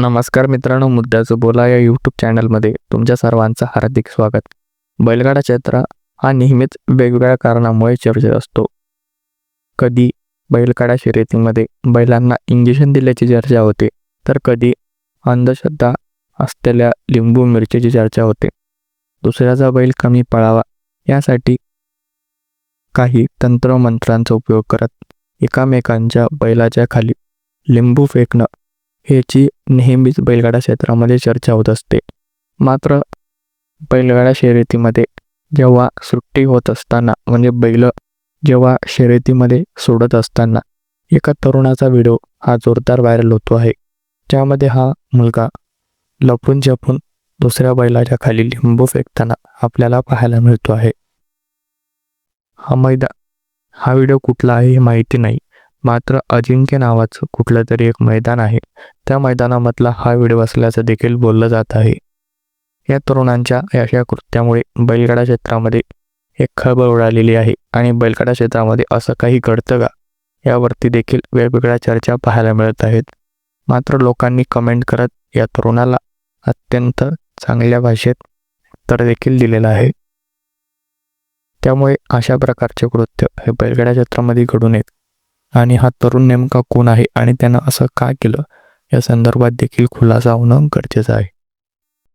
नमस्कार मित्रांनो मुद्द्याचं बोला या यूट्यूब चॅनलमध्ये तुमच्या सर्वांचं हार्दिक स्वागत. बैलगाडा क्षेत्र हा नेहमीच वेगवेगळ्या कारणामुळे चर्चेत असतो. कधी बैलगाडा शर्यतीमध्ये बैलांना इंजेक्शन दिल्याची चर्चा होते तर कधी अंधश्रद्धा असलेल्या लिंबू मिरचीची चर्चा होते. दुसऱ्याचा बैल कमी पळावा यासाठी काही तंत्रमंत्रांचा उपयोग करत एकामेकांच्या बैलाच्या खाली लिंबू फेकणं ह्याची नेहमीच बैलगाडा क्षेत्रामध्ये चर्चा होत असते. मात्र बैलगाडा शर्यतीमध्ये जेव्हा सुट्टी होत असताना म्हणजे बैल जेव्हा शर्यतीमध्ये सोडत असताना एका तरुणाचा व्हिडिओ हा जोरदार व्हायरल होतो आहे. ज्यामध्ये हा मुलगा लपून जपून दुसऱ्या बैलाच्या खाली लिंबू फेकताना आपल्याला पाहायला मिळतो आहे. हा मैदा हा व्हिडिओ कुठला आहे हे माहिती नाही. मात्र अजिंक्य नावाचं कुठलं तरी एक मैदान आहे. त्या मैदानामधला हा व्हिडिओ असल्याचं देखील बोललं जात आहे. या तरुणांच्या अशा कृत्यामुळे बैलगाडा क्षेत्रामध्ये एक खळबळ उडालेली आहे आणि बैलगाडा क्षेत्रामध्ये असं काही घडतं का यावरती देखील वेगवेगळ्या चर्चा पाहायला मिळत आहेत. मात्र लोकांनी कमेंट करत या तरुणाला अत्यंत चांगल्या भाषेत उत्तर देखील दिलेलं आहे. त्यामुळे अशा प्रकारचे कृत्य हे बैलगाडा क्षेत्रामध्ये घडून येत आणि हा तरुण नेमका कोण आहे आणि त्यानं असं का केलं? या संदर्भात देखील खुलासा होणं गरजेचं आहे.